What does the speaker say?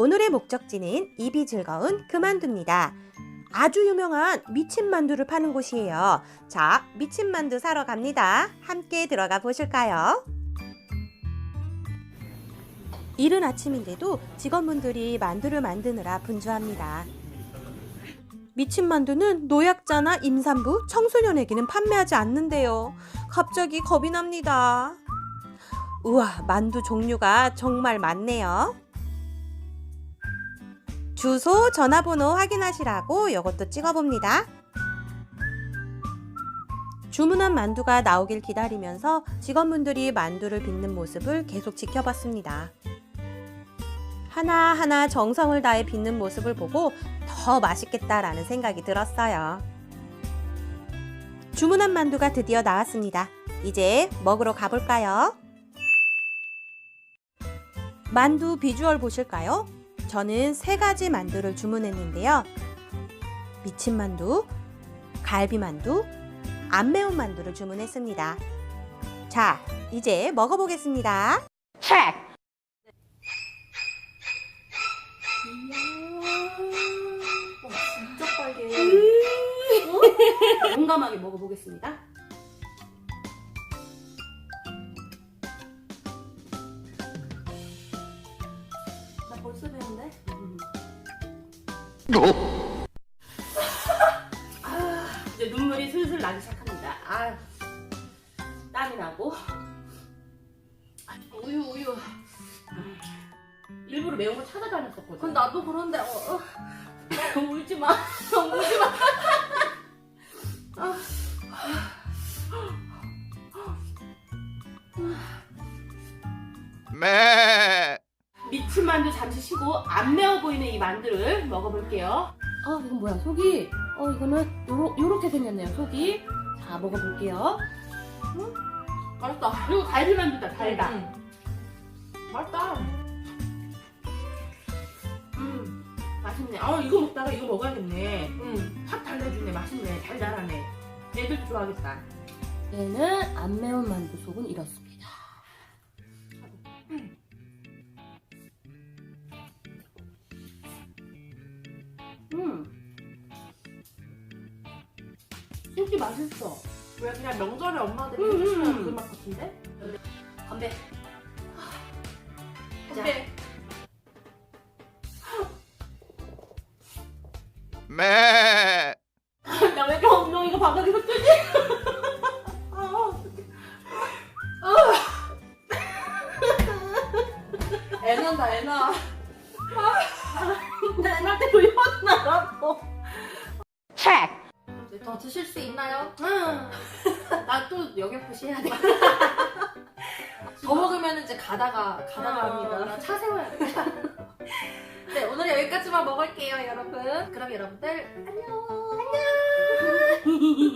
오늘의 목적지는 입이 즐거운 그만두입니다. 아주 유명한 미친 만두를 파는 곳이에요. 자, 미친 만두 사러 갑니다. 함께 들어가 보실까요? 이른 아침인데도 직원분들이 만두를 만드느라 분주합니다. 미친 만두는 노약자나 임산부, 청소년에게는 판매하지 않는데요. 갑자기 겁이 납니다. 우와, 만두 종류가 정말 많네요. 주소, 전화번호 확인하시라고 이것도 찍어봅니다. 주문한 만두가 나오길 기다리면서 직원분들이 만두를 빚는 모습을 계속 지켜봤습니다. 하나하나 정성을 다해 빚는 모습을 보고 더 맛있겠다라는 생각이 들었어요. 주문한 만두가 드디어 나왔습니다. 이제 먹으러 가볼까요? 만두 비주얼 보실까요? 저는 세 가지 만두를 주문했는데요. 미친 만두, 갈비 만두, 안 매운 만두를 주문했습니다. 자, 이제 먹어보겠습니다. 진짜 빨개. 용감하게 먹어보겠습니다. 아, 이제 눈물이 슬슬 나기 시작합니다. 아, 땀이 나고. 아, 우유, 우유. 일부러 매운 거 찾아다녔었거든. 그건 나도 그런데 어, 어. 울지 마. 울지 마. 매. 잠시 쉬고 안 매워 보이는 이 만두를 먹어볼게요. 어, 이건 뭐야? 속이. 어, 이거는 요러, 요렇게 생겼네요. 속이. 자, 먹어볼게요. 음? 맛있다. 이거 갈비 만두다. 달다. 응. 맛있다. 음, 맛있네. 아, 이거 먹다가 이거 먹어야겠네. 응. 확 달래주네. 맛있네. 달달하네. 애들도 좋아하겠다. 얘는 안 매운 만두 속은 이렇습니다. 음. 속이 맛있어. 왜 그냥 명절에 엄마들이 음, 해주시는 음. 그맛 같은데? 건배. 근데 매. 나왜 이렇게 엉덩이가 바닥에 흩어지? 아, 애난다 애나. 혼나라고. 더 드실 수 있나요? 나또 영역부시 해야 돼. 더 먹으면 이제 가다가 가다가 아, 합니다. 나차 세워야 돼. 네 오늘 여기까지만 먹을게요 여러분. 그럼 여러분들 안녕. 안녕.